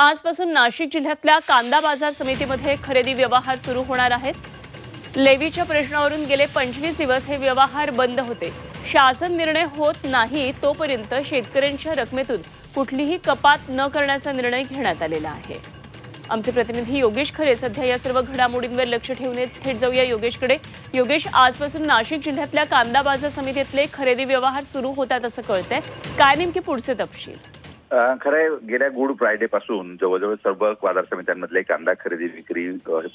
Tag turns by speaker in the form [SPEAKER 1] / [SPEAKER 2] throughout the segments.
[SPEAKER 1] आजपासून नाशिक जिल्ह्यातल्या कांदा बाजार समितीमध्ये खरेदी व्यवहार सुरू होणार आहेत. लेवीच्या प्रश्नावरून गेले पंचवीस दिवस हे व्यवहार बंद होते. शासन निर्णय होत नाही तोपर्यंत शेतकऱ्यांच्या रकमेतून कुठलीही कपात न करण्याचा निर्णय घेण्यात आलेला आहे. आमचे प्रतिनिधी योगेश खरे सध्या या सर्व घडामोडींवर लक्ष ठेवून थेट जाऊया योगेशकडे. योगेश आजपासून नाशिक जिल्ह्यातल्या कांदा बाजार समितीतले खरेदी व्यवहार सुरू होतात असं कळतंय. काय नेमके पुढचे तपशील?
[SPEAKER 2] खरंय खरं आहे गेल्या गुड फ्रायडे पासून जवळजवळ सर्व बाजार समित्यांमधले कांदा खरेदी विक्री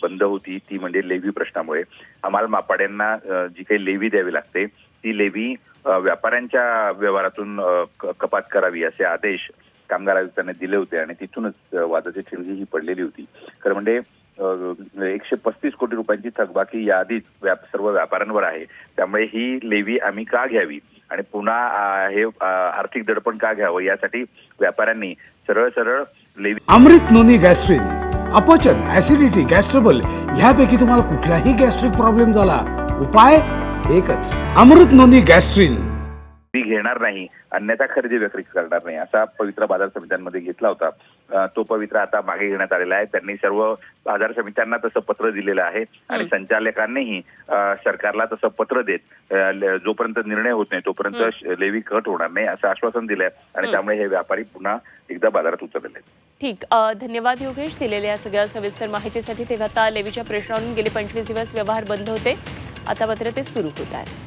[SPEAKER 2] बंद होती. ती म्हणजे लेव्ही प्रश्नामुळे. आम्हाला मापाड्यांना जी काही लेव्ही द्यावी लागते ती लेव्ही व्यापाऱ्यांच्या व्यवहारातून क- कपात करावी असे आदेश कामगार आयुक्तांनी दिले होते आणि तिथूनच वादाची ठिणगी ही पडलेली होती. खरं म्हणजे एकशे पस्तीस कोटी रुपयांची थकबाकी या आधीच सर्व व्यापाऱ्यांवर आहे. त्यामुळे ही लेवी आम्ही का घ्यावी? आणि पुन्हा हे आर्थिक दडपण का घ्यावं यासाठी व्यापाऱ्यांनी सरळ सरळ
[SPEAKER 3] अमृत नोनी गॅस्ट्रिन अपचन ऍसिडिटी गॅस्ट्रबल ह्यापैकी तुम्हाला कुठलाही गॅस्ट्रिक प्रॉब्लेम झाला उपाय एकच. अमृत नोनी गॅस्ट्रिन.
[SPEAKER 2] घेणार नाही अन्यथा खरेदी विक्री करणार नाही. असा पवित्रा बाजार समित्यांमध्ये घेतला होता. तो पवित्रा आता मागे घेण्यात आलेला आहे. त्यांनी सर्व बाजार समित्यांना तसं पत्र दिलेलं आहे आणि संचालकांनीही सरकारला तसं पत्र देत जोपर्यंत निर्णय होत नाही तोपर्यंत लेवी कट होणार नाही असं आश्वासन दिलंय आणि त्यामुळे हे व्यापारी पुन्हा एकदा बाजारात उतरलेले आहेत.
[SPEAKER 1] ठीक. धन्यवाद योगेश दिलेल्या या सगळ्या सविस्तर माहितीसाठी. तेव्हा आता लेवीच्या प्रश्नावरून गेले पंचवीस दिवस व्यवहार बंद होते. आता मात्र ते सुरू होत आहेत.